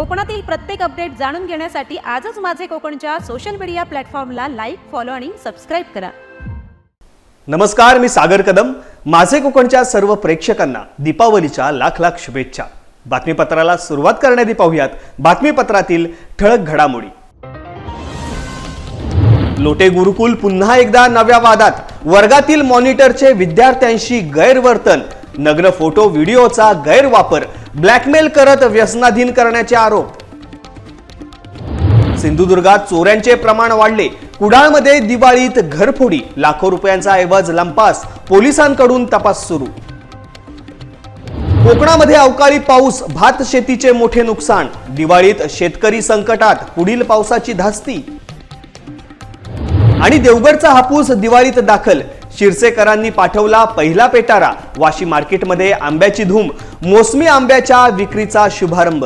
कोकणातील प्रत्येक अपडेट जाणून घेण्यासाठी आजच माझे कोकणच्या सोशल मीडिया प्लॅटफॉर्मला लाईक फॉलो आणि सबस्क्राईब करा. नमस्कार मी सागर कदम. माझे कोकणच्या सर्व प्रेक्षकांना दीपावलीच्या लाख लाख शुभेच्छा. बातमीपत्राला सुरुवात करण्याआधी पाहूयात बातमीपत्रातील ठळक घडामोडी. लोटे गुरुकुल पुन्हा एकदा नव्या वादात. वर्गातील मॉनिटरचे विद्यार्थ्यांशी गैरवर्तन. नग्न फोटो व्हिडिओचा गैरवापर. ब्लॅकमेल करत व्यसनाधीन करण्याचे आरोप. सिंधुदुर्गात चोऱ्यांचे प्रमाण वाढले. कुडाळमध्ये दिवाळीत घरफोडी लाखो रुपयांचा ऐवज लंपास पोलिसांकडून तपास सुरू. कोकणामध्ये अवकाळी पाऊस भात शेतीचे मोठे नुकसान. दिवाळीत शेतकरी संकटात पुढील पावसाची धास्ती. आणि देवगडचा हापूस दिवाळीत दाखल. शिरसेकरांनी पाठवला पहिला पेटारा. वाशी मार्केटमध्ये आंब्याची धूम. मोसमी आंब्याच्या विक्रीचा शुभारंभ.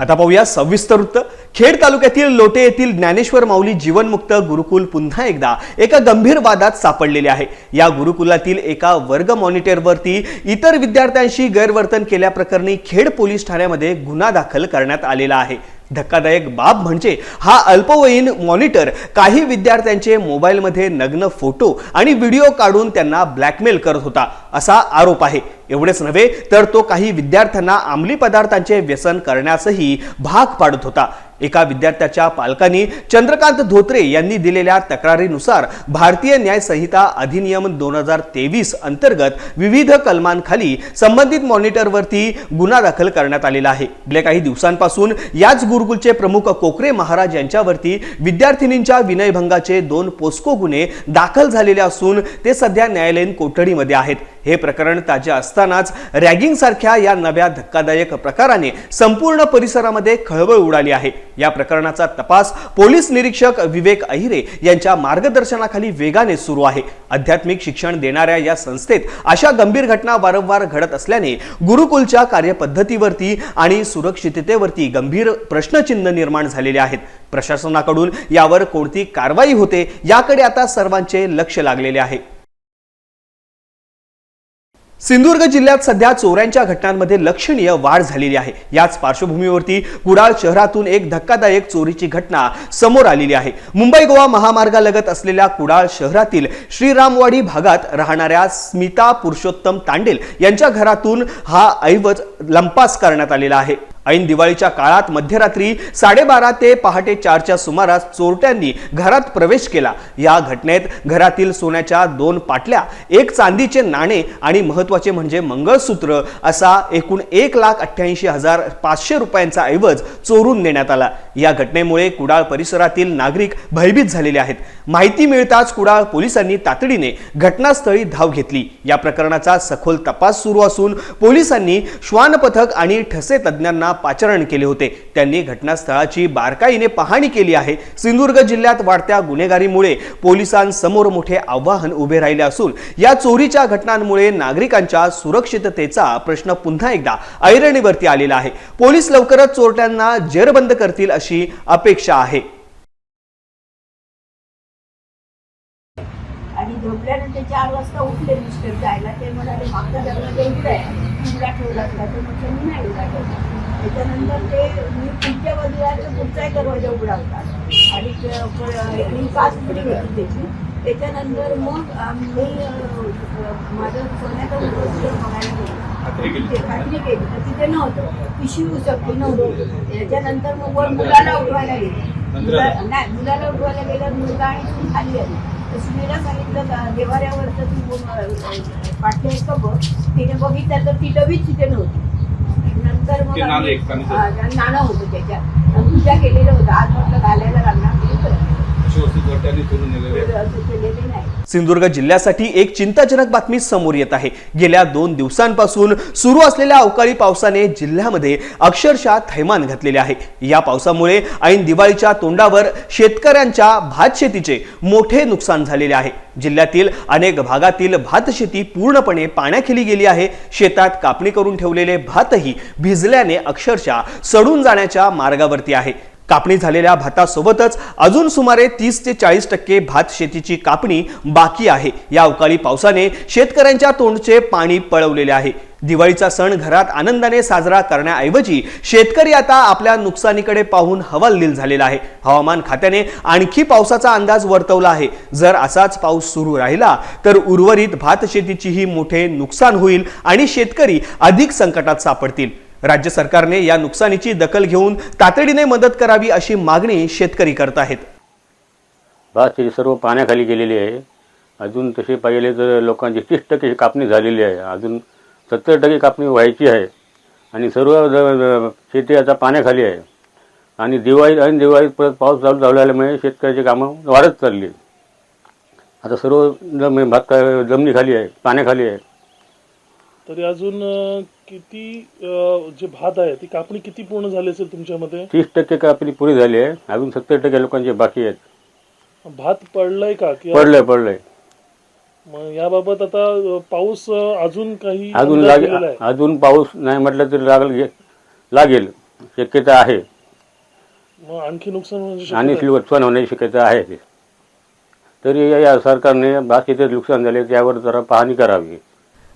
आता पाहूया सविस्तर वृत्त. खेड तालुक्यातील लोटे येथील ज्ञानेश्वर माऊली जीवनमुक्त गुरुकुल पुन्हा एकदा एका गंभीर वादात सापडलेले आहे. या गुरुकुलातील एका वर्ग मॉनिटरवरती इतर विद्यार्थ्यांशी गैरवर्तन केल्याप्रकरणी खेड पोलीस ठाण्यामध्ये गुन्हा दाखल करण्यात आलेला आहे. धक्कादायक बाब म्हणजे हा अल्पवयीन मॉनिटर काही विद्यार्थ्यांचे मोबाईलमध्ये नग्न फोटो आणि व्हिडिओ काढून त्यांना ब्लॅकमेल करत होता असा आरोप आहे. एवढेच नव्हे तर तो काही विद्यार्थ्यांना अंमली पदार्थांचे व्यसन करण्यासही भाग पाडत होता. एका विद्यार्थ्याच्या पालकांनी चंद्रकांत धोत्रे यांनी दिलेल्या तक्रारीनुसार भारतीय न्याय संहिता अधिनियम दोन हजार तेवीस अंतर्गत विविध कलमांखाली संबंधित मॉनिटरवरती गुन्हा दाखल करण्यात आलेला आहे. गेल्या काही दिवसांपासून याच गुरुकुलचे प्रमुख कोकरे महाराज यांच्यावरती विद्यार्थिनींच्या विनयभंगाचे दोन पोस्को गुन्हे दाखल झालेले असून ते सध्या न्यायालयीन कोठडीमध्ये आहेत. हे प्रकरण ताजे असतानाच रॅगिंग सारख्या या नव्या धक्कादायक प्रकाराने संपूर्ण परिसरामध्ये खळबळ उडाली आहे. या प्रकरणाचा तपास पोलीस निरीक्षक विवेक अहिरे यांच्या मार्गदर्शनाखाली वेगाने सुरू आहे. आध्यात्मिक शिक्षण देणाऱ्या या संस्थेत अशा गंभीर घटना वारंवार घडत असल्याने गुरुकुलच्या कार्यपद्धतीवरती आणि सुरक्षिततेवरती गंभीर प्रश्नचिन्ह निर्माण झालेले आहेत. प्रशासनाकडून यावर कोणती कारवाई होते याकडे आता सर्वांचे लक्ष लागलेले आहे. सिंधुदुर्ग जिल्ह्यात सध्या चोऱ्यांच्या घटनांमध्ये लक्षणीय वाढ झालेली आहे. याच पार्श्वभूमीवरती कुडाळ शहरातून एक धक्कादायक चोरीची घटना समोर आलेली आहे. मुंबई गोवा महामार्गालगत असलेल्या कुडाळ शहरातील श्रीरामवाडी भागात राहणाऱ्या स्मिता पुरुषोत्तम तांडेल यांच्या घरातून हा ऐवज लंपास करण्यात आलेला आहे. ऐन दिवाळीच्या काळात मध्यरात्री साडेबारा ते पहाटे चारच्या सुमारास चोरट्यांनी घरात प्रवेश केला. या घटनेत घरातील सोन्याच्या दोन पाटल्या एक चांदीचे नाणे आणि महत्त्वाचे म्हणजे मंगळसूत्र असा एकूण एक लाख अठ्ठ्याऐंशी हजार पाचशे रुपयांचा ऐवज चोरून नेण्यात आला. या घटनेमुळे कुडाळ परिसरातील नागरिक भयभीत झालेले आहेत. माहिती मिळताच कुडाळ पोलिसांनी तातडीने घटनास्थळी धाव घेतली. या प्रकरणाचा सखोल तपास सुरू असून पोलिसांनी श्वान पथक आणि ठसे तज्ज्ञांना पाचारण केले होते. त्यांनी घटनास्थळाची बारकाईने पाहणी केली आहे. सिंधुदुर्ग जिल्ह्यात वाढत्या गुन्हेगारीमुळे पोलिसांसमोर मोठे आव्हान उभे राहिले असून या चोरीच्या घटनांमुळे नागरिकांच्या सुरक्षिततेचा प्रश्न पुन्हा एकदा ऐरणीवरती आलेला आहे. पोलीस लवकरच चोरट्यांना जेरबंद करतील अशी अपेक्षा आहे. आणि झोपल्यानंतर चार वाजता उठले मिस्टर जायला. ते म्हणाले मागचा दरवाजा उघडा आहे. उघडा ठेवला तर म्हणजे मी नाही उघडा त्याच्यानंतर ते मी पुढच्या बाजूला पुढचाही दरवाजा उघडा होता आणि पाच उघडी होती त्याची. त्याच्यानंतर मग आम्ही अं, माझं सोन्याचं मंगळसूत्र बघायला गेलो. खात्री केली. तर तिथे नव्हतं. पिशवी उसकली नव्हती. त्याच्यानंतर मग वर मुलाला उठवायला गेले. मुला- नाही मुलाला उठवायला गेल्यावर मुलगा आणि सून खाली आली. तर सुनेला सांगितलं का देवाऱ्यावरचं तू पाठले का बघ. तिने बघितलं तर ती डबीच तिथे नव्हती. नंतर मग नाणं होतं त्याच्यात. पूजा केलेलं होतं. आज म्हटलं घालायला लागणार वस्तू आहेत. सिंधुदुर्ग जिल्ह्यासाठी एक चिंताजनक बातमी समोर येत आहे. गेल्या दोन दिवसांपासून सुरू असलेल्या अवकाळी पावसाने जिल्ह्यामध्ये अक्षरशः थैमान घातलेले आहे. या पावसामुळे ऐन दिवाळीच्या तोंडावर शेतकऱ्यांच्या भात शेतीचे मोठे नुकसान झालेले आहे. जिल्ह्यातील अनेक भागातील भात शेती पूर्णपणे पाण्याखाली गेली आहे. शेतात कापणी करून ठेवलेले भातही भिजल्याने अक्षरशः सडून जाण्याच्या मार्गावरती आहे. कापणी झालेल्या भातासोबतच अजून सुमारे तीस ते चाळीस टक्के भात शेतीची कापणी बाकी आहे. या अवकाळी पावसाने शेतकऱ्यांच्या तोंडचे पाणी पळवलेले आहे. दिवाळीचा सण घरात आनंदाने साजरा करण्याऐवजी शेतकरी आता आपल्या नुकसानीकडे पाहून हवालदिल झालेला आहे. हवामान खात्याने आणखी पावसाचा अंदाज वर्तवला आहे. जर असाच पाऊस सुरू राहिला तर उर्वरित भात शेतीचीही मोठे नुकसान होईल आणि शेतकरी अधिक संकटात सापडतील. राज्य सरकारने या नुकसानीची दखल घेऊन तातडीने मदत करावी अशी मागणी शेतकरी करत आहेत. भात शेती सर्व पाण्याखाली गेलेली आहे. अजून तसे पाहिले तर लोकांची तीस टक्के कापणी झालेली आहे. अजून सत्तर टक्के कापणी व्हायची आहे. आणि सर्व ज- शेती आता पाण्याखाली आहे. आणि दिवाळी आणि दिवाळीत परत पाऊस चालू झाल्यामुळे शेतकऱ्याची कामं वाढत चालली. आता सर्व जम भात जमिनीखाली आहे पाण्याखाली आहे. तरी अजून किती जे भात आहे ती कापणी किती पूर्ण झाली असेल तुमच्यामध्ये तीस टक्के कापणी पुरी झाली आहे. अजून सत्तर टक्के लोकांचे बाकी आहेत. भात पडलाय का? पडलंय पडलंय. मग याबाबत आता पाऊस अजून काही अजून अंदाज लागेल दिलेला आहे? अजून पाऊस नाही म्हटलं तरी लागेल लागेल. शक्यता आहे. मग आणखी नुकसान होण्याची आणि शक्यता आहे? नुकसान होण्याची शक्यता आहे. तरी या सरकारने भात शेतीत नुकसान झाले त्यावर जरा पाहणी करावी.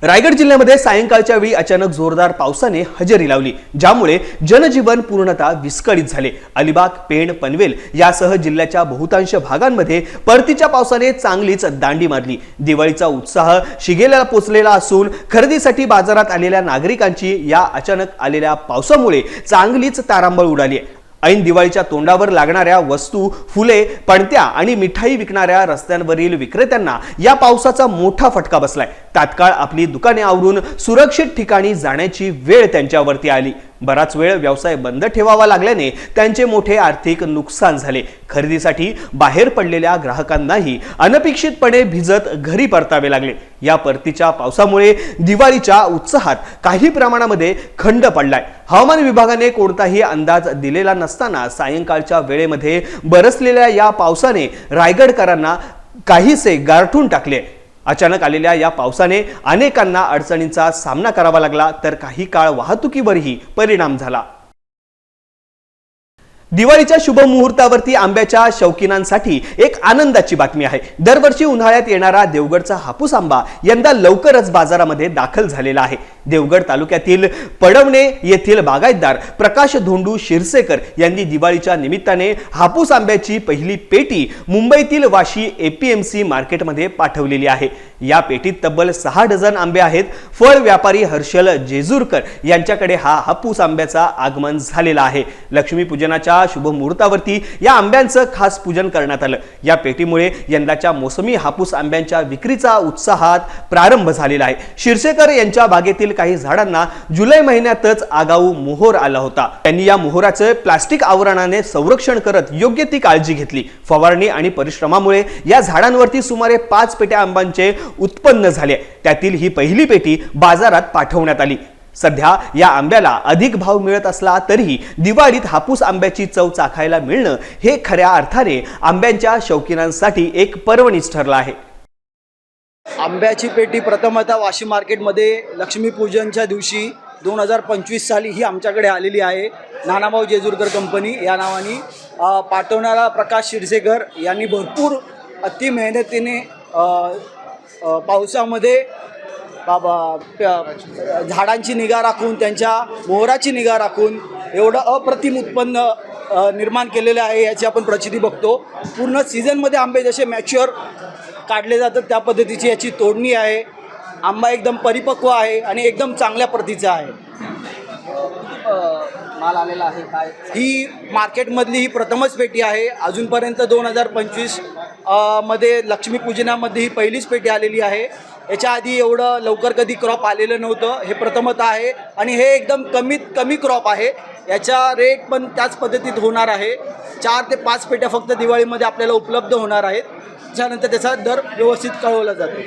रायगड जिल्ह्यामध्ये सायंकाळच्या वेळी अचानक जोरदार पावसाने हजेरी लावली ज्यामुळे जनजीवन पूर्णतः विस्कळीत झाले. अलिबाग पेण पनवेल यासह जिल्ह्याच्या बहुतांश भागांमध्ये परतीच्या पावसाने चांगलीच दांडी मारली. दिवाळीचा उत्साह शिगेला पोचलेला असून खरेदीसाठी बाजारात आलेल्या नागरिकांची या अचानक आलेल्या पावसामुळे चांगलीच तारांबळ उडाली आहे. ऐन दिवाळीच्या तोंडावर लागणाऱ्या वस्तू फुले पणत्या आणि मिठाई विकणाऱ्या रस्त्यांवरील विक्रेत्यांना या पावसाचा मोठा फटका बसलाय. तात्काळ आपली दुकाने आवरून सुरक्षित ठिकाणी जाण्याची वेळ त्यांच्यावरती आली. बराच वेळ व्यवसाय बंद ठेवावा लागल्याने त्यांचे मोठे आर्थिक नुकसान झाले. खरेदीसाठी बाहेर पडलेल्या ग्राहकांनाही अनपेक्षितपणे भिजत घरी परतावे लागले. या परतीच्या पावसामुळे दिवाळीच्या उत्साहात काही प्रमाणामध्ये खंड पडलाय. हवामान विभागाने कोणताही अंदाज दिलेला नसताना सायंकाळच्या वेळेमध्ये बरसलेल्या या पावसाने रायगडकरांना काहीसे गारठून टाकले. अचानक आलेल्या या पावसाने अनेकांना अडचणींचा सामना करावा लागला तर काही काळ वाहतुकीवरही परिणाम झाला. दिवाळीच्या शुभ मुहूर्तावरती आंब्याच्या शौकीनांसाठी एक आनंदाची बातमी आहे. दरवर्षी उन्हाळ्यात येणारा देवगडचा हापूस आंबा यंदा लवकरच बाजारामध्ये दाखल झालेला आहे. देवगड तालुक्यातील पडवणे येथील बागायतदार प्रकाश धोंडू शिरसेकर यांनी दिवाळीच्या निमित्ताने हापूस आंब्याची पहिली पेटी मुंबईतील वाशी एपीएमसी मार्केटमध्ये पाठवलेली आहे. या पेटीत तब्बल सहा डझन आंबे आहेत. फळ व्यापारी हर्षल जेजूरकर यांच्याकडे हा हापूस आंब्याचा आगमन झालेला आहे. लक्ष्मीपूजनाच्या शुभ मुहूर्तावरती या आंब्यांचं खास पूजन करण्यात आलं. या पेटीमुळे यंदाच्या मोसमी हापूस आंब्यांच्या विक्रीचा उत्साहात प्रारंभ झालेला आहे. शिरसेकर यांच्या बागेतील काही झाडांना जुलै महिन्यातच आगाऊ मोहोर आला होता. त्यांनी या मोहोराचं प्लास्टिक आवरणाने संरक्षण करत योग्य ती काळजी घेतली. फवारणी आणि परिश्रमामुळे या झाडांवरती सुमारे पाच पेट्या आंब्यांचे उत्पन्न झाले. त्यातील ही पहिली पेटी बाजारात पाठवण्यात आली. सध्या या आंब्याला अधिक भाव मिळत असला तरीही दिवाळीत हापूस आंब्याची चव चाखायला मिळणं हे खऱ्या अर्थाने आंब्यांच्या शौकीनांसाठी एक पर्वणीच ठरलं आहे. आंब्याची पेटी प्रथमतः वाशिम मार्केटमध्ये लक्ष्मीपूजनच्या दिवशी दोन हजार पंचवीस साली ही आमच्याकडे आलेली आहे. नानाभाऊ जेजूरकर कंपनी या नावाने पाठवणारा प्रकाश शिरसेकर यांनी भरपूर अति मेहनतीने पावसामध्ये झाडांची निगा राखून त्यांच्या मोहराची निगा राखून एवढं अप्रतिम उत्पन्न निर्माण केलेलं आहे याची आपण प्रचिती बघतो. पूर्ण सीझनमध्ये आंबे जसे मॅच्युअर काढले जातात त्या पद्धतीची याची तोडणी आहे. आंबा एकदम परिपक्व आहे आणि एकदम चांगल्या प्रतीचा आहे. माल आलेला आहे काय? ही मार्केटमधली ही प्रथमच पेटी आहे. अजूनपर्यंत दोन हजार पंचवीसमध्ये लक्ष्मीपूजनामध्ये ही पहिलीच पेटी आलेली आहे. याच्या आधी एवढं लवकर कधी क्रॉप आलेलं नव्हतं. हे प्रथमत आहे. आणि हे एकदम कमीत कमी क्रॉप आहे. याचा रेट पण त्याच पद्धतीत होणार आहे. चार ते पाच पेट्या फक्त दिवाळीमध्ये आपल्याला उपलब्ध होणार आहेत. त्याच्यानंतर त्याचा दर व्यवस्थित कळवला जातो.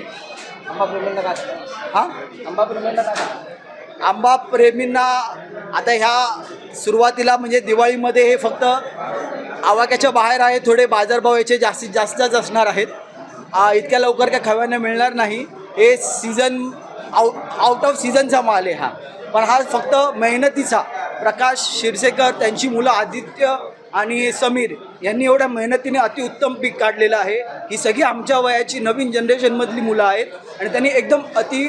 आंबा प्रेमींना काय? हां? आंबा प्रेमींना काय? आंबा प्रेमींना आता ह्या सुरुवातीला म्हणजे दिवाळीमध्ये हे फक्त आवाक्याच्या बाहेर आहे. थोडे बाजारभाव याचे जास्तीत जास्तच असणार आहेत. इतक्या लवकर काय खव्यानं मिळणार नाही. हे सीझन आउट आउट ऑफ सीझनचा माल आहे हा. पण हा फक्त मेहनतीचा. प्रकाश शिरसेकर त्यांची मुलं आदित्य आणि समीर यांनी एवढ्या मेहनतीने अतिउत्तम पीक काढलेलं आहे. ही सगळी आमच्या वयाची नवीन जनरेशनमधली मुलं आहेत आणि त्यांनी एकदम अति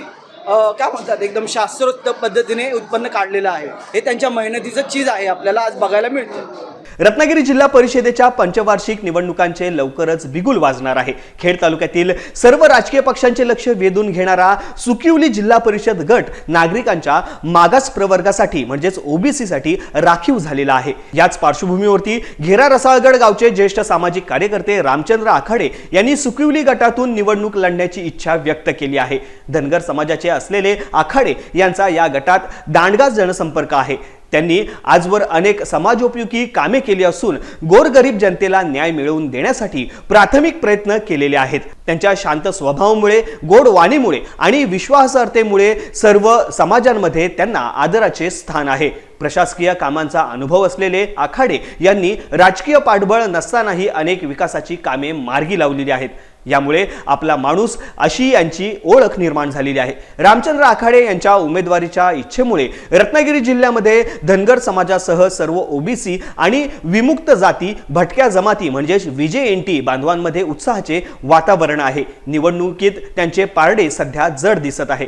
काय म्हणतात एकदम शास्त्रोक्त पद्धतीने उत्पन्न काढलेलं आहे. हे त्यांच्या मेहनतीचं चीज आहे आपल्याला आज बघायला मिळतं. रत्नागिरी जिल्हा परिषदेच्या पंचवार्षिक निवडणुकांचे लवकरच बिगुल वाजणार आहे. खेड तालुक्यातील सर्व राजकीय पक्षांचे लक्ष वेधून घेणारा सुकिवली जिल्हा परिषद गट नागरिकांच्या मागास प्रवर्गासाठी म्हणजेच ओबीसीसाठी राखीव झालेला आहे. याच पार्श्वभूमीवरती घेरा रसाळगड गावचे ज्येष्ठ सामाजिक कार्यकर्ते रामचंद्र आखाडे यांनी सुकिवली गटातून निवडणूक लढण्याची इच्छा व्यक्त केली आहे. धनगर समाजाचे असलेले आखाडे यांचा या गटात दांडगास जनसंपर्क आहे. त्यांनी आजवर अनेक समाजोपयोगी कामे केली असून गोरगरीब जनतेला न्याय मिळवून देण्यासाठी प्राथमिक प्रयत्न केलेले आहेत. त्यांच्या शांत स्वभावामुळे गोड वाणीमुळे आणि विश्वासार्हतेमुळे सर्व समाजांमध्ये त्यांना आदराचे स्थान आहे. प्रशासकीय कामांचा अनुभव असलेले आखाडे यांनी राजकीय पाठबळ नसतानाही अनेक विकासाची कामे मार्गी लावलेली आहेत. यामुळे आपला माणूस अशी यांची ओळख निर्माण झालेली आहे. रामचंद्र आखाडे यांच्या उमेदवारीच्या इच्छेमुळे रत्नागिरी जिल्ह्यामध्ये धनगर समाजासह सर्व ओबीसी आणि विमुक्त जाती भटक्या जमाती म्हणजेच विजे एन टी बांधवांमध्ये उत्साहाचे वातावरण आहे. निवडणुकीत त्यांचे पारडे सध्या जड दिसत आहे.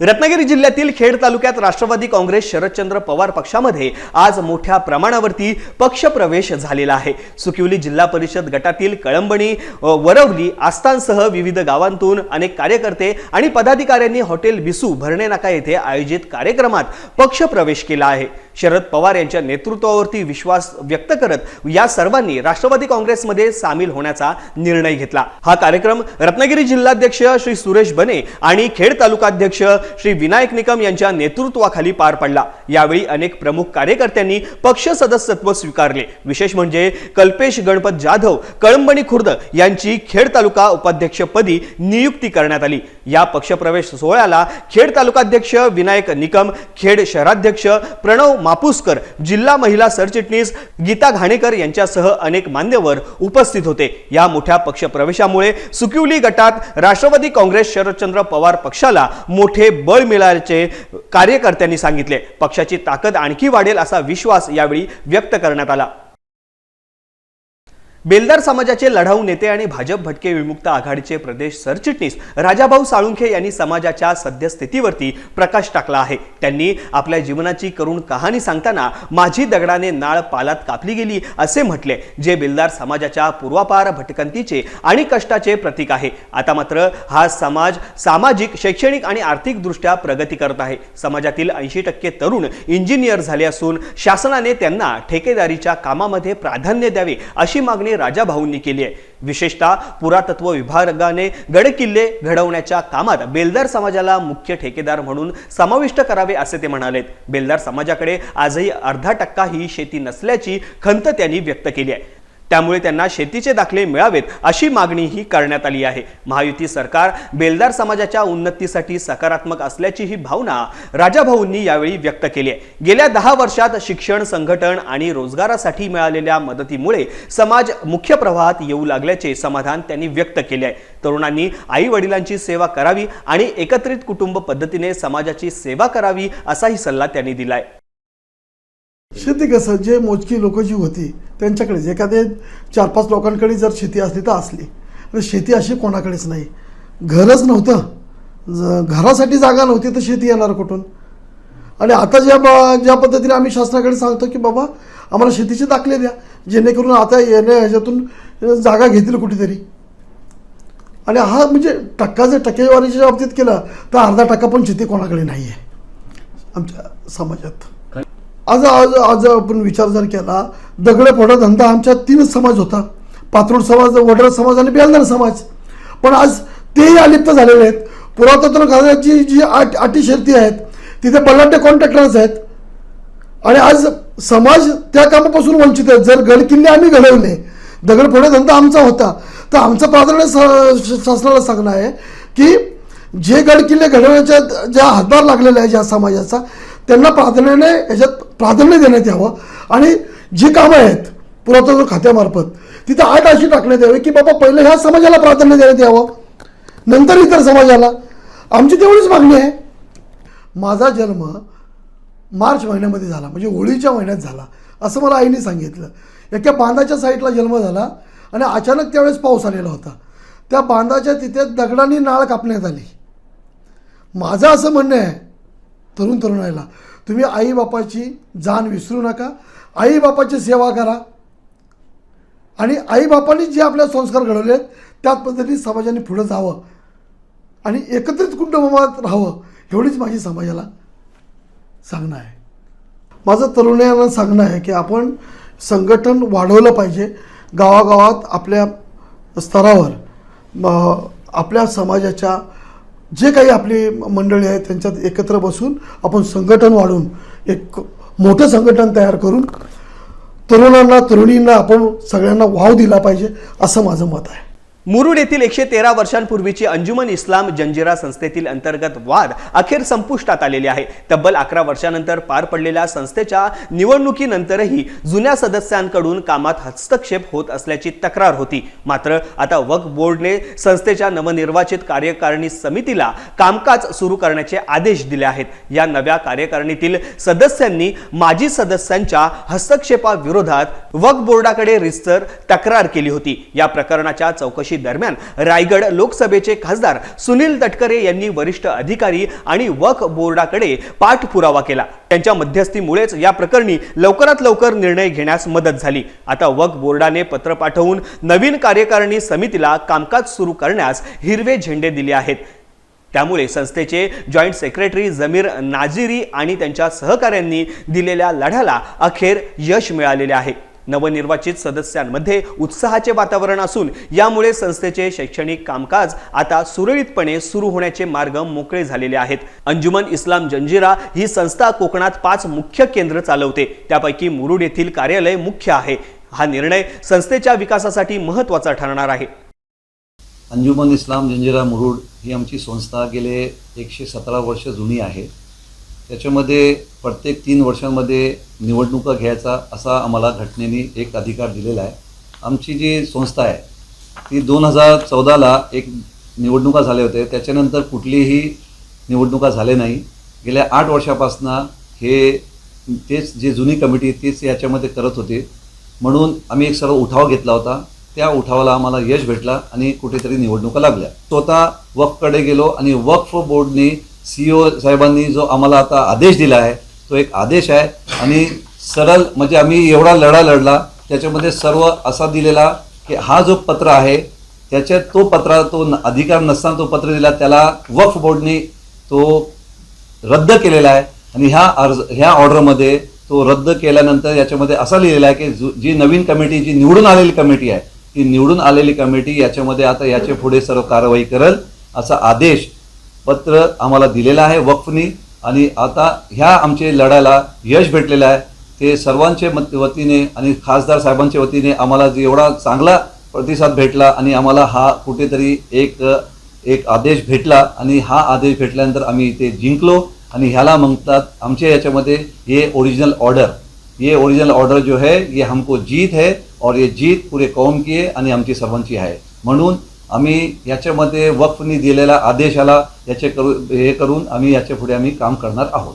रत्नागिरी जिल्ह्यातील खेड तालुक्यात राष्ट्रवादी काँग्रेस शरदचंद्र पवार पक्षामध्ये आज मोठ्या प्रमाणावरती पक्षप्रवेश झालेला आहे. सुकिवली जिल्हा परिषद गटातील कळंबणी वरवली आस्थानसह विविध गावांतून अनेक कार्यकर्ते आणि पदाधिकाऱ्यांनी हॉटेल बिसू भरणे नाका येथे आयोजित कार्यक्रमात पक्षप्रवेश केला आहे. शरद पवार यांच्या नेतृत्वावरती विश्वास व्यक्त करत या सर्वांनी राष्ट्रवादी काँग्रेसमध्ये सामील होण्याचा निर्णय घेतला. हा कार्यक्रम रत्नागिरी जिल्हाध्यक्ष श्री सुरेश बने आणि खेड तालुकाध्यक्ष श्री विनायक निकम यांच्या नेतृत्वाखाली पार पडला. यावेळी अनेक प्रमुख कार्यकर्त्यांनी पक्ष सदस्यत्व स्वीकारले. विशेष म्हणजे कल्पेश गणपत जाधव कळंबणी खुर्द यांची खेड तालुका उपाध्यक्षपदी नियुक्ती करण्यात आली. या पक्षप्रवेश सोहळ्याला खेड तालुकाध्यक्ष विनायक निकम खेड शहराध्यक्ष प्रणव मापुसकर जिल्हा महिला सरचिटणीस गीता घाणेकर यांच्यासह अनेक मान्यवर उपस्थित होते. या मोठ्या पक्षप्रवेशामुळे सुकिवली गटात राष्ट्रवादी काँग्रेस शरदचंद्र पवार पक्षाला मोठे बळ मिळाल्याचे कार्यकर्त्यांनी सांगितले. पक्षाची ताकद आणखी वाढेल असा विश्वास यावेळी व्यक्त करण्यात आला. बेलदार समाजाचे लढाऊ नेते आणि भाजप भटके विमुक्त आघाडीचे प्रदेश सरचिटणीस राजाभाऊ साळुंखे यांनी समाजाच्या सद्यस्थितीवरती प्रकाश टाकला आहे. त्यांनी आपल्या जीवनाची करुण कहाणी सांगताना माझी दगडाने नाळ पालात कापली गेली असे म्हटले जे बेलदार समाजाच्या पूर्वापार भटकंतीचे आणि कष्टाचे प्रतीक आहे. आता मात्र हा समाज सामाजिक शैक्षणिक आणि आर्थिक दृष्ट्या प्रगती करत आहे. समाजातील ऐंशी टक्के तरुण इंजिनियर झाले असून शासनाने त्यांना ठेकेदारीच्या कामामध्ये प्राधान्य द्यावे अशी मागणी राजाभाऊंनी केली आहे. विशेषतः पुरातत्व विभागाने गडकिल्ले घडवण्याच्या कामात बेलदार समाजाला मुख्य ठेकेदार म्हणून समाविष्ट करावे असे ते म्हणालेत. बेलदार समाजाकडे आजही अर्धा टक्का ही शेती नसल्याची खंत त्यांनी व्यक्त केली आहे. त्यामुळे त्यांना शेतीचे दाखले मिळावेत अशी मागणीही करण्यात आली आहे. महायुती सरकार बेलदार समाजाच्या उन्नतीसाठी सकारात्मक असल्याची ही भावना राजाभाऊंनी यावेळी व्यक्त केली आहे. गेल्या दहा वर्षात शिक्षण संघटन आणि रोजगारासाठी मिळालेल्या मदतीमुळे समाज मुख्य प्रवाहात येऊ लागल्याचे समाधान त्यांनी व्यक्त केले आहे. तरुणांनी आई वडिलांची सेवा करावी आणि एकत्रित कुटुंब पद्धतीने समाजाची सेवा करावी असाही सल्ला त्यांनी दिलाय शेती कसं जे मोजकी लोक जी होती त्यांच्याकडेच एखादे चार पाच लोकांकडे जर शेती असली तर असली. तर शेती अशी कोणाकडेच नाही. घरच नव्हतं. ज- घरासाठी जागा नव्हती तर शेती येणार कुठून? आणि आता ज्या ब- ज्या पद्धतीने आम्ही शासनाकडे सांगतो की बाबा आम्हाला शेतीचे दाखले द्या. जेणेकरून आता येण्या ह्याच्यातून जागा घेतील कुठेतरी. आणि हा म्हणजे टक्का जर टक्केवारीच्या बाबतीत केलं तर अर्धा टक्का पण शेती कोणाकडे नाही आहे आमच्या समाजात. आज आज आज आपण विचार जर केला दगड फोडा धंदा आमच्या तीनच समाज होता. पात्रोड समाज वडर समाज आणि बेलदार समाज. पण आज तेही अलिप्त झालेले आहेत. पुरातत्व खात्याची जी आट अटी शर्ती आहेत तिथे बलाढ्य कॉन्ट्रॅक्टर्स आहेत. आणि आज समाज त्या कामापासून वंचित आहे. जर गडकिल्ले आम्ही घडवले दगड फोडा धंदा आमचा होता तर आमचं प्राधान्य स- शासनाला सांगणं आहे की जे गडकिल्ले घडवण्याच्या ज्या हातभार लागलेला आहे ज्या समाजाचा त्यांना प्राधान्याने याच्यात प्राधान्य देण्यात यावं. आणि जी कामं आहेत पुरातत्व खात्यामार्फत तिथं आठ अशी टाकण्यात यावी की बाबा पहिलं ह्या समाजाला प्राधान्य देण्यात यावं. नंतर इतर समाजाला. आमची तेवढीच मागणी आहे. माझा जन्म मार्च महिन्यामध्ये झाला म्हणजे होळीच्या महिन्यात झाला असं मला आईने सांगितलं. एका बांधाच्या साईडला जन्म झाला आणि अचानक त्यावेळेस पाऊस आलेला होता. त्या बांधाच्या तिथे दगडांनी नाळ कापण्यात आली. माझं असं म्हणणं आहे तरुण तरुणाईला तुम्ही आईबापाची जाण विसरू नका. आईबापाची सेवा करा. आणि आईबापांनी जे आपल्या संस्कार घडवले आहेत त्याच पद्धतीने समाजाने पुढं जावं. आणि एकत्रित कुटुंबात राहावं एवढीच माझी समाजाला सांगणं आहे. माझं तरुणांना सांगणं आहे की आपण संघटन वाढवलं पाहिजे. गावागावात आपल्या स्तरावर आपल्या समाजाच्या जे काही आपली मंडळी आहेत त्यांच्यात एकत्र बसून आपण संघटन वाढवून एक मोठं संघटन तयार करून तरुणांना तरुणींना आपण सगळ्यांना वाव दिला पाहिजे असं माझं मत आहे. मुरुड येथील एकशे तेरा वर्षांपूर्वीची अंजुमन इस्लाम जंजिरा संस्थेतील अंतर्गत वाद अखेर संपुष्टात आलेले आहे. तब्बल अकरा वर्षानंतर पार पडलेल्या संस्थेच्या निवडणुकीनंतरही जुन्या सदस्यांकडून कामात हस्तक्षेप होत असल्याची तक्रार होती. मात्र आता वक्फ बोर्डने संस्थेच्या नवनिर्वाचित कार्यकारिणी समितीला कामकाज सुरू करण्याचे आदेश दिले आहेत. या नव्या कार्यकारिणीतील सदस्यांनी माजी सदस्यांच्या हस्तक्षेपाविरोधात वक्फ बोर्डाकडे रिस्तर तक्रार केली होती. या प्रकरणाच्या चौकशी दरम्यान रायगड लोकसभेचे खासदार सुनील तटकरे यांनी वरिष्ठ अधिकारी आणि वक बोर्डाकडे पाठपुरावा केला. त्यांच्या मध्यस्थीमुळेच या प्रकरणी लवकरात लवकर निर्णय घेण्यास मदत झाली. आता वक बोर्डाने पत्र पाठवून नवीन कार्यकारिणी समितीला कामकाज सुरू करण्यास हिरवे झेंडे दिले आहेत. त्यामुळे संस्थेचे जॉईंट सेक्रेटरी जमीर नाजिरी आणि त्यांच्या सहकाऱ्यांनी दिलेल्या लढ्याला अखेर यश मिळालेले आहे. नवनिर्वाचित सदस्यांमध्ये उत्साहाचे वातावरण असून यामुळे संस्थेचे शैक्षणिक कामकाज आता सुरळीतपणे सुरू होण्याचे मार्ग मोकळे झालेले आहेत. अंजुमन इस्लाम जंजिरा ही संस्था कोकणात पाच मुख्य केंद्र चालवते. त्यापैकी मुरुड येथील कार्यालय मुख्य आहे. हा निर्णय संस्थेच्या विकासासाठी महत्त्वाचा ठरणार आहे. अंजुमन इस्लाम जंजिरा मुरुड ही आमची संस्था गेले एकशे सतरा वर्ष जुनी आहे. त्याच्यामध्ये प्रत्येक तीन वर्षांमध्ये निवडणुका घ्यायचा असा आम्हाला घटनेने एक अधिकार दिलेला आहे. आमची जी संस्था आहे ती दोन हजार चौदाला एक निवडणुका झाल्या होत्या त्याच्यानंतर कुठलीही निवडणुका झाले नाही. गेल्या आठ वर्षापासून हे तेच जे जुनी कमिटी तेच याच्यामध्ये करत होते. म्हणून आम्ही एक सर्व उठाव घेतला होता. त्या उठावाला आम्हाला यश भेटला आणि कुठेतरी निवडणुका लागल्या. स्वतः वक्फकडे गेलो आणि वक्फ बोर्डने सी ओ साहेबांनी जो आम्हाला आता आदेश दिला आहे तो एक आदेश आहे आणि सरळ म्हणजे आम्ही एवढा लढा लढला त्याच्यामध्ये सर्व असा दिलेला की हा जो पत्र आहे त्याच्यात तो पत्रा तो अधिकार नसताना तो पत्र दिला त्याला वक्फ बोर्डने तो रद्द केलेला आहे आणि ह्या अर्ज ह्या ऑर्डरमध्ये तो रद्द केल्यानंतर याच्यामध्ये असा लिहिलेला आहे की जु- जी नवीन कमिटी जी निवडून आलेली कमिटी आहे ती निवडून आलेली कमिटी याच्यामध्ये आता याचे पुढे सर्व कारवाई करेल असा आदेश पत्र आम्हाला दिलेलं आहे वक्फनी. आणि आता ह्या आमचे लढ्याला यश भेटलेलं आहे. ते सर्वांचे मत वतीने आणि खासदार साहेबांच्या वतीने आम्हाला जे एवढा चांगला प्रतिसाद भेटला आणि आम्हाला हा कुठेतरी एक एक आदेश भेटला आणि हा आदेश भेटल्यानंतर आम्ही ते जिंकलो आणि ह्याला म्हणतात आमच्या याच्यामध्ये ये ओरिजिनल ऑर्डर ये ओरिजिनल ऑर्डर जो है ये हमको जीत है और ये जीत पुरे कौम की आहे आणि आमची सर्वांची आहे. म्हणून आम्ही याच्यामध्ये वक्फनी दिलेल्या आदेशाला याचे करू हे करून आम्ही याच्यापुढे आम्ही काम करणार आहोत.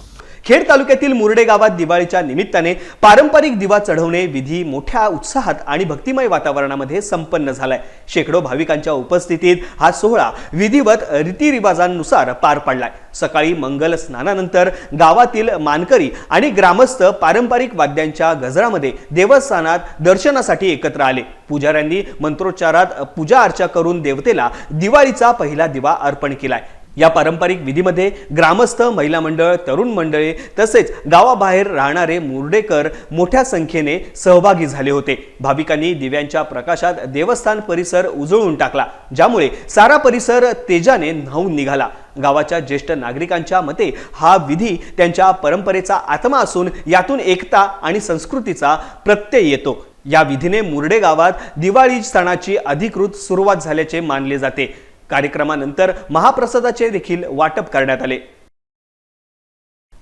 खेड तालुक्यातील मुरडे गावात दिवाळीच्या निमित्ताने पारंपरिक दिवा चढवणे विधी मोठ्या उत्साहात आणि भक्तिमय वातावरणामध्ये संपन्न झालाय. शेकडो भाविकांच्या उपस्थितीत हा सोहळा विधिवत रीतिरिवाजांनुसार पार पडलाय. सकाळी मंगल स्नानानंतर गावातील मानकरी आणि ग्रामस्थ पारंपरिक वाद्यांच्या गजरामध्ये देवस्थानात दर्शनासाठी एकत्र आले. पुजाऱ्यांनी मंत्रोच्चारात पूजा अर्चा करून देवतेला दिवाळीचा पहिला दिवा अर्पण केलाय. या पारंपरिक विधीमध्ये ग्रामस्थ महिला मंडळ तरुण मंडळे तसेच गावाबाहेर राहणारे मुर्डेकर मोठ्या संख्येने सहभागी झाले होते. भाविकांनी दिव्यांच्या प्रकाशात देवस्थान परिसर उजळून टाकला ज्यामुळे सारा परिसर तेजाने न्हावून निघाला. गावाच्या ज्येष्ठ नागरिकांच्या मते हा विधी त्यांच्या परंपरेचा आत्मा असून यातून एकता आणि संस्कृतीचा प्रत्यय येतो. या विधीने मुर्डे गावात दिवाळी सणाची अधिकृत सुरुवात झाल्याचे मानले जाते. कार्यक्रमानंतर महाप्रसादाचे देखील वाटप करण्यात आले.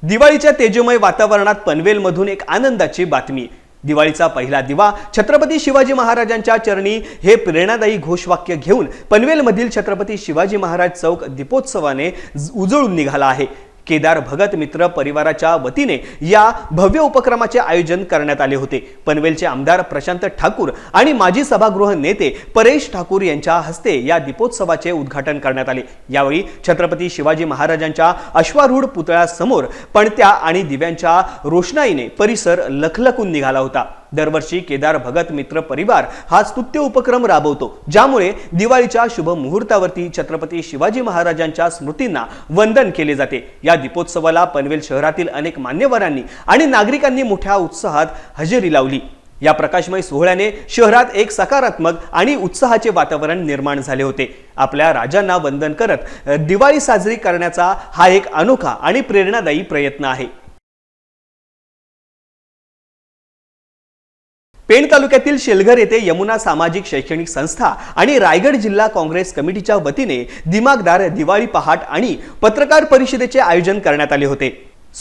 दिवाळीच्या तेजोमय वातावरणात पनवेलमधून एक आनंदाची बातमी. दिवाळीचा पहिला दिवा छत्रपती शिवाजी महाराजांच्या चरणी हे प्रेरणादायी घोषवाक्य घेऊन पनवेलमधील छत्रपती शिवाजी महाराज चौक दीपोत्सवाने उजळून निघाला आहे. केदार भगत मित्र परिवाराच्या वतीने या भव्य उपक्रमाचे आयोजन करण्यात आले होते. पनवेलचे आमदार प्रशांत ठाकूर आणि माजी सभागृह नेते परेश ठाकूर यांच्या हस्ते या दीपोत्सवाचे उद्घाटन करण्यात आले. यावेळी छत्रपती शिवाजी महाराजांच्या अश्वारूढ पुतळ्यासमोर पणत्या आणि दिव्यांच्या रोषणाईने परिसर लखलखून निघाला होता. दरवर्षी केदार भगत मित्र परिवार हा स्तुत्य उपक्रम राबवतो. ज्यामुळे दिवाळीच्या शुभ मुहूर्तावरती छत्रपती शिवाजी महाराजांच्या स्मृतींना वंदन केले जाते. या दीपोत्सवाला पनवेल शहरातील अनेक मान्यवरांनी आणि नागरिकांनी मोठ्या उत्साहात हजेरी लावली. या प्रकाशमय सोहळ्याने शहरात एक सकारात्मक आणि उत्साहाचे वातावरण निर्माण झाले होते. आपल्या राजांना वंदन करत दिवाळी साजरी करण्याचा हा एक अनोखा आणि प्रेरणादायी प्रयत्न आहे. पेण तालुक्यातील शेलघर येथे यमुना सामाजिक शैक्षणिक संस्था आणि रायगड जिल्हा काँग्रेस कमिटीच्या वतीने दिमागदार दिवाळी पहाट आणि पत्रकार परिषदेचे आयोजन करण्यात आले होते.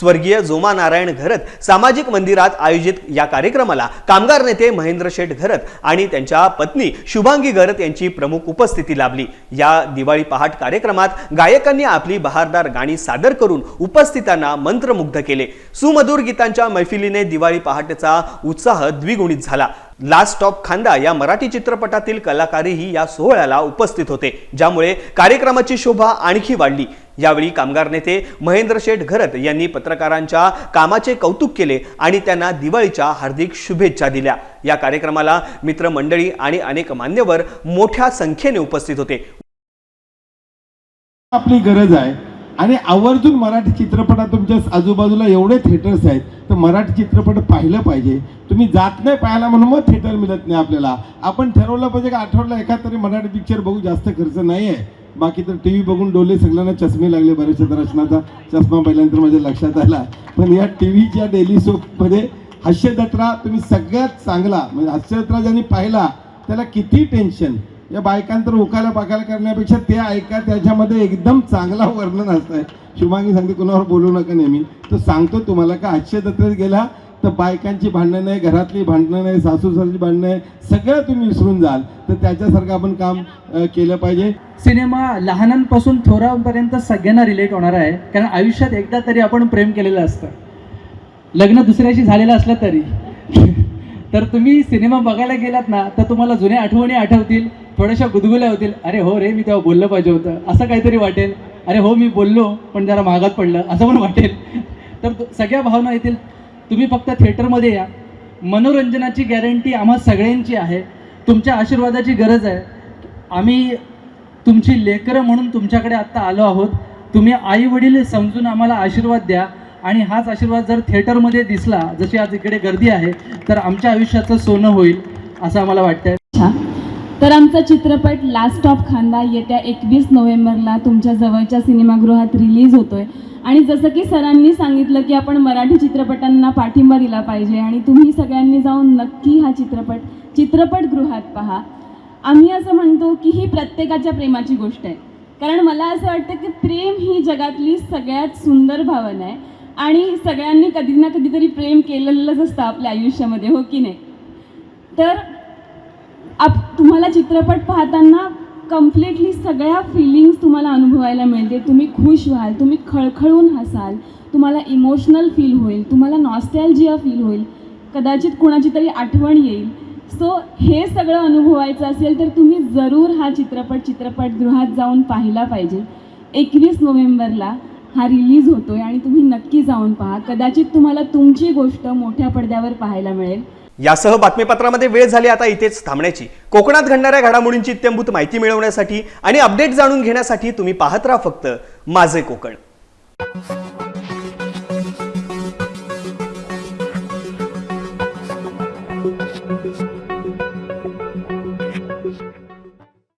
स्वर्गीय जोमा नारायण घरत सामाजिक मंदिरात आयोजित या कार्यक्रमाला कामगार नेते महेंद्र शेठ घरत आणि त्यांच्या पत्नी शुभांगी घरत यांची प्रमुख उपस्थिती लाभली. या दिवाळी पहाट कार्यक्रमात गायकांनी आपली बहारदार गाणी सादर करून उपस्थितांना मंत्रमुग्ध केले. सुमधुर गीतांच्या मैफिलीने दिवाळी पहाटेचा उत्साह द्विगुणित झाला. लास्ट स्टॉप खांदा या मराठी चित्रपटातील कलाकारही या सोहळ्याला उपस्थित होते ज्यामुळे कार्यक्रमाची शोभा आणखी वाढली. यावेळी कामगार नेते महेंद्र शेठ घरत यांनी पत्रकारांच्या कामाचे कौतुक केले आणि त्यांना दिवाळीच्या हार्दिक शुभेच्छा दिल्या. या कार्यक्रमाला मित्रमंडळी आणि अनेक मान्यवर मोठ्या संख्येने उपस्थित होते. आपली गरज आहे आणि आवर्जून मराठी चित्रपटात तुमच्या आजूबाजूला एवढे थिएटर्स आहेत तर मराठी चित्रपट पाहिलं पाहिजे. तुम्ही जात नाही पाहायला म्हणून मग थिएटर मिळत नाही आपल्याला. आपण ठरवलं पाहिजे का आठवड्याला एखाद तरी मराठी पिक्चर बघू जास्त खर्च नाही आहे बाकी तर टी व्ही बघून डोले सगळ्यांना चष्मे लागले बऱ्याचशा दर्शनाचा चष्मा पहिल्यानंतर माझ्या लक्षात आला. पण या टी व्हीच्या डेली सोपमध्ये हास्यदत्रा तुम्ही सगळ्यात चांगला म्हणजे हास्यदत्रा ज्यांनी पाहिला त्याला किती टेन्शन या बायकांतर उकायला पाकायला करण्यापेक्षा ते ऐका त्याच्यामध्ये एकदम चांगला वर्णन असतंय. शुभांगी सांगते कुणावर बोलू नका नेहमी. तो सांगतो तुम्हाला का आजच्या जत्रेत गेला तर बायकांची भांडणं नाही घरातली भांडणं नाही सासू सासूची भांडणं आहे सगळं तुम्ही विसरून जाल. तर त्याच्यासारखं आपण काम केलं पाहिजे. सिनेमा लहानांपासून थोरांपर्यंत सगळ्यांना रिलेट होणार आहे. कारण आयुष्यात एकदा तरी आपण प्रेम केलेलं असतं. लग्न दुसऱ्याशी झालेलं असलं तरी. तर तुम्ही सिनेमा बघायला गेलात ना तर तुम्हाला जुन्या आठवणी आठवतील थोड्याशा गुदगुल्या होतील. अरे हो रे मी तेव्हा बोललं पाहिजे होतं. असं काहीतरी वाटेल. अरे हो मी बोललो पण जरा महागात पडलं. असं पण वाटेल. तर सगळ्या भावना येतील. तुम्ही फक्त थिएटरमध्ये या. मनोरंजनाची गॅरंटी आम्हा सगळ्यांची आहे. तुमच्या आशीर्वादाची गरज आहे. आम्ही तुमची लेकरं म्हणून तुमच्याकडे आत्ता आलो आहोत. तुम्ही आई वडील समजून आम्हाला आशीर्वाद द्या. आणि हाच आशीर्वाद जर थिएटरमध्ये दिसला जशी आज इकडे गर्दी आहे तर आमच्या आयुष्याचं सोनं होईल असं आम्हाला वाटतंय. तर आमचा चित्रपट लास्ट ऑफ खांदा येत्या एकवीस नोव्हेंबरला तुमच्या जवळच्या सिनेमागृहात रिलीज होतोय. आणि जसं की सरांनी सांगितलं की आपण मराठी चित्रपटांना पाठिंबा दिला पाहिजे आणि तुम्ही सगळ्यांनी जाऊन नक्की हा चित्रपट चित्रपटगृहात पहा. आम्ही असं म्हणतो की ही प्रत्येकाच्या प्रेमाची गोष्ट आहे. कारण मला असं वाटतं की प्रेम ही जगातली सगळ्यात सुंदर भावना आहे. आणि सगळ्यांनी कधी ना कधीतरी प्रेम केलेलंच असतं आपल्या आयुष्यामध्ये हो की नाही? तर आप तुम्हाला चित्रपट पाहताना कम्प्लिटली सगळ्या फिलिंग्स तुम्हाला अनुभवायला मिळते तुम्ही खुश व्हाल तुम्ही खळखळून हसाल तुम्हाला इमोशनल फील होईल तुम्हाला नॉस्टॅल्जिया फील होईल कदाचित कोणाची तरी आठवण येईल. सो हे सगळं अनुभवायचं असेल तर तुम्ही जरूर हा चित्रपट चित्रपटगृहात जाऊन पाहिला पाहिजे. एकवीस नोव्हेंबरला हा रिलीज होतोय आणि तुम्ही नक्की जाऊन पहा. कदाचित तुम्हाला तुमची गोष्ट मोठ्या पडद्यावर पाहायला मिळेल. यासह बातमीपत्रामध्ये वेळ झाली आता इथेच थांबण्याची. कोकणात घडणाऱ्या घडामोडींची इत्यंभूत माहिती मिळवण्यासाठी आणि अपडेट जाणून घेण्यासाठी तुम्ही पाहत राहा फक्त माझे कोकण.